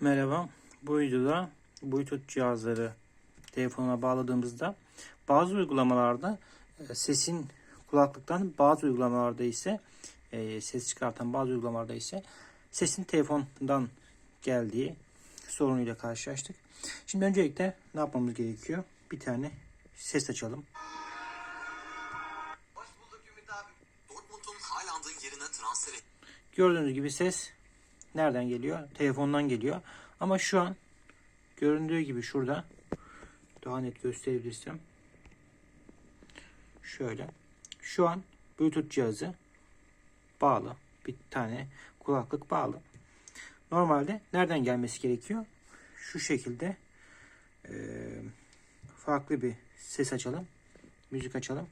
Merhaba. Bu videoda Bluetooth cihazları telefona bağladığımızda bazı uygulamalarda e, sesin kulaklıktan bazı uygulamalarda ise e, ses çıkartan bazı uygulamalarda ise sesin telefondan geldiği sorunuyla karşılaştık. Şimdi öncelikle ne yapmamız gerekiyor? Bir tane ses açalım. Gördüğünüz gibi ses nereden geliyor? Telefondan geliyor. Ama şu an göründüğü gibi şurada daha net gösterebilirsem şöyle şu an Bluetooth cihazı bağlı. Bir tane kulaklık bağlı. Normalde nereden gelmesi gerekiyor? Şu şekilde eee, farklı bir ses açalım. Müzik açalım.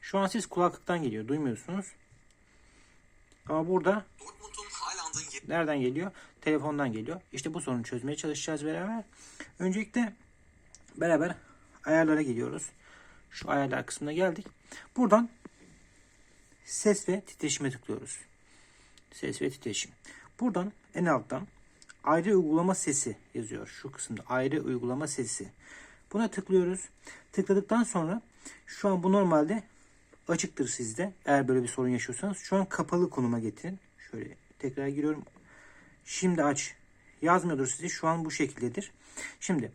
Şu an ses kulaklıktan geliyor. Duymuyorsunuz. Ama burada Nereden geliyor? Telefondan geliyor. İşte bu sorunu çözmeye çalışacağız beraber. Öncelikle beraber ayarlara geliyoruz. Şu ayarlar kısmına geldik. Buradan ses ve titreşime tıklıyoruz. Ses ve titreşim. Buradan en alttan ayrı uygulama sesi yazıyor. Şu kısımda ayrı uygulama sesi. Buna tıklıyoruz. Tıkladıktan sonra şu an bu normalde açıktır sizde. Eğer böyle bir sorun yaşıyorsanız şu an kapalı konuma getirin. Şöyle tekrar giriyorum. Şimdi aç. Yazmıyordur size. Şu an bu şekildedir. Şimdi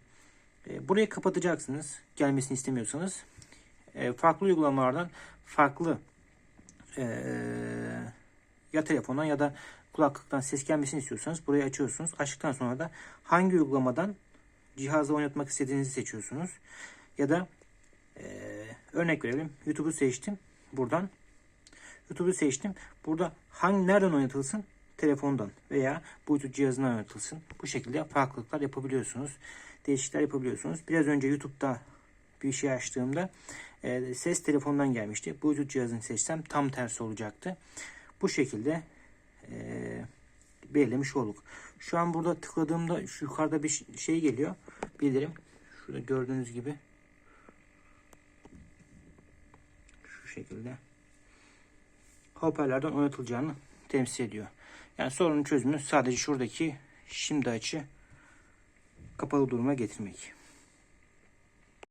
e, burayı kapatacaksınız. Gelmesini istemiyorsanız. E, farklı uygulamalardan farklı e, ya telefondan ya da kulaklıktan ses gelmesini istiyorsanız burayı açıyorsunuz. Açtıktan sonra da hangi uygulamadan cihazla oynatmak istediğinizi seçiyorsunuz. Ya da e, örnek verelim. YouTube'u seçtim. Buradan YouTube'u seçtim. Burada hangi nereden oynatılsın? Telefondan veya Bluetooth cihazından oynatılsın. Bu şekilde farklılıklar yapabiliyorsunuz. Değişiklikler yapabiliyorsunuz. Biraz önce YouTube'da bir şey açtığımda e, ses telefondan gelmişti. Bluetooth cihazını seçsem tam tersi olacaktı. Bu şekilde e, belirlemiş olduk. Şu an burada tıkladığımda şu yukarıda bir şey geliyor. Bildirim. Şurada gördüğünüz gibi şu şekilde hoparlörden oynatılacağını temsil ediyor. Yani sorunun çözümü sadece şuradaki şimdi açı kapalı duruma getirmek.